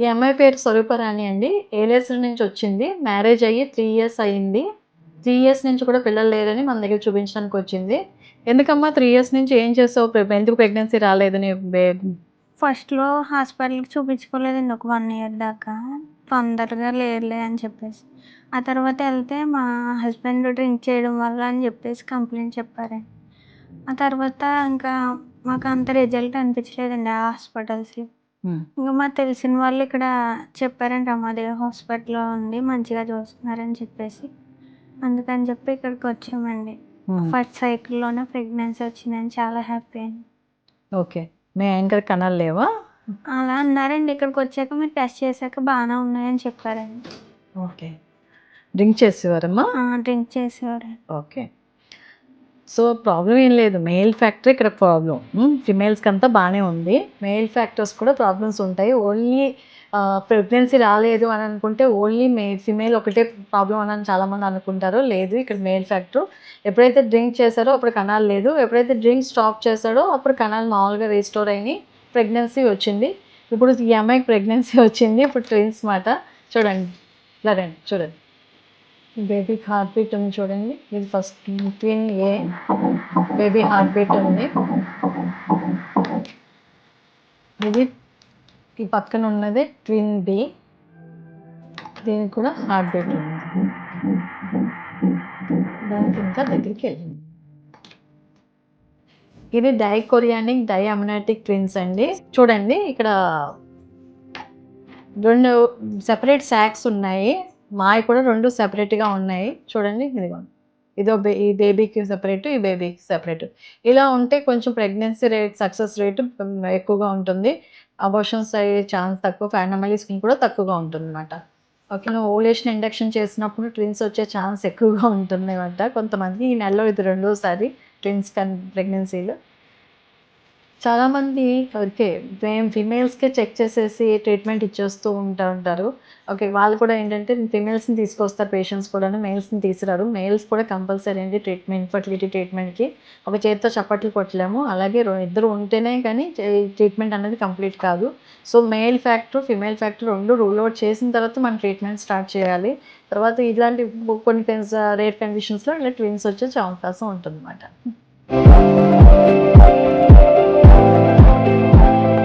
ఈ అమ్మాయి పేరు స్వరూపరాణి అండి ఏలేశ్వరం నుంచి వచ్చింది మ్యారేజ్ అయ్యి త్రీ ఇయర్స్ అయ్యింది త్రీ ఇయర్స్ నుంచి కూడా పిల్లలు లేరని మన దగ్గర చూపించడానికి వచ్చింది ఎందుకమ్మా త్రీ ఇయర్స్ నుంచి ఏం చేసావు ఎందుకు ప్రెగ్నెన్సీ రాలేదని ఫస్ట్‌లో హాస్పిటల్‌కి చూపించుకోలేదండి ఒక వన్ ఇయర్ దాకా. తొందరగా లేదులే అని చెప్పేసి. ఆ తర్వాత వెళ్తే మా హస్బెండ్ డ్రింక్ చేయడం వల్ల అని చెప్పేసి కంప్లైంట్ చెప్పారండి. ఆ తర్వాత ఇంకా మాకు అంత రిజల్ట్ అనిపించలేదండి ఆ హాస్పిటల్స్‌లో. ఉమ్. ఇంక మాకు తెలిసిన వాళ్ళు ఇక్కడ చెప్పారంట రమాదేవి హాస్పిటల్‌లో ఉంది మంచిగా చూస్తున్నారని చెప్పేసి. అందుకని చెప్పి ఇక్కడికి వచ్చామండి. ఉమ్. ఫస్ట్ సైకిల్‌లోనే ప్రెగ్నెన్సీ వచ్చిందని చాలా హ్యాపీ అండి. ఓకే మీ యాంకర్ కణాలు లేవా అలా అన్నారండి. ఇక్కడికొచ్చాక మీరు టెస్ట్ చేశాక బానే ఉన్నాయని చెప్పారండి. ఓకే డ్రింక్ చేసేవారమ్మా! డ్రింక్ చేసేవారండి. ఓకే సో ప్రాబ్లం ఏం లేదు. మెయిల్ ఫ్యాక్టర్ ఇక్కడ ప్రాబ్లం ఫిమేల్స్కి అంతా బాగానే ఉంది. మెయిల్ ఫ్యాక్టర్స్ కూడా ప్రాబ్లమ్స్ ఉంటాయి. ఓన్లీ ప్రెగ్నెన్సీ రాలేదు అని అనుకుంటే ఓన్లీ మే ఫిమేల్ ఒకటే ప్రాబ్లం అని చాలామంది అనుకుంటారు. లేదు ఇక్కడ మెయిల్ ఫ్యాక్టర్. ఎప్పుడైతే డ్రింక్ చేశారో అప్పుడు కణాలు లేదు. ఎప్పుడైతే డ్రింక్ స్టాప్ చేశాడో అప్పుడు కణాలు మామూలుగా రీస్టోర్ అయినాయి. ప్రెగ్నెన్సీ వచ్చింది. ఇప్పుడు ఈ అమ్మాయికి ప్రెగ్నెన్సీ వచ్చింది. ఇప్పుడు ట్విన్స్ మాట. చూడండి. ఇలా రండి చూడండి. బేబీ హార్ట్ బీట్ ఉంది చూడండి. ఇది first twin A. Baby heart beat ఉంది. ఇది ఈ పక్కన ఉన్నది ట్విన్ బి దీనికి కూడా హార్ట్ బీట్ ఉంది. దానికి ఇంకా దగ్గరికి వెళ్ళింది. ఇది dichorionic diamniotic twins అండి. చూడండి ఇక్కడ రెండు సెపరేట్ శాక్స్ ఉన్నాయి. మావి కూడా రెండు సెపరేట్గా ఉన్నాయి. చూడండి ఇదిగో. ఇదో బే ఈ బేబీకి సెపరేట్ ఈ బేబీకి సెపరేట్. ఇలా ఉంటే కొంచెం ప్రెగ్నెన్సీ రేట్ సక్సెస్ రేట్ ఎక్కువగా ఉంటుంది. అబోషన్స్ అయ్యే ఛాన్స్ తక్కువ ఫ్యానమలీస్కి కూడా తక్కువగా ఉంటుంది అనమాట ఓకే నువ్వు ఓలేషన్ ఇండక్షన్ చేసినప్పుడు ట్విన్స్ వచ్చే ఛాన్స్ ఎక్కువగా ఉంటుంది అనమాట కొంతమంది ఈ నెలలో ఇది రెండోసారి ట్విన్స్ కన్ ప్రెగ్నెన్సీలు. చాలామంది ఓకే మేము ఫిమేల్స్కే చెక్ చేసేసి ట్రీట్మెంట్ ఇచ్చేస్తూ ఉంటా ఉంటారు. ఓకే వాళ్ళు కూడా ఏంటంటే ఫిమేల్స్ని తీసుకొస్తారు పేషెంట్స్ కూడా మేల్స్ని తీసుకురారు. మేల్స్ కూడా కంపల్సరీ అండి ట్రీట్మెంట్ ఫర్టిలిటీ ట్రీట్మెంట్కి ఒక చేతితో చప్పట్లు కొట్టలేము. అలాగే ఇద్దరు ఉంటేనే కానీ ట్రీట్మెంట్ అనేది కంప్లీట్ కాదు. So male factor female factor రెండు రూల్ అవుట్ చేసిన తర్వాత మనం ట్రీట్మెంట్ స్టార్ట్ చేయాలి. తర్వాత ఇలాంటి కొన్ని రేర్ కండిషన్స్లో ఇలా ట్విన్స్ వచ్చే అవకాశం ఉంటుంది అన్నమాట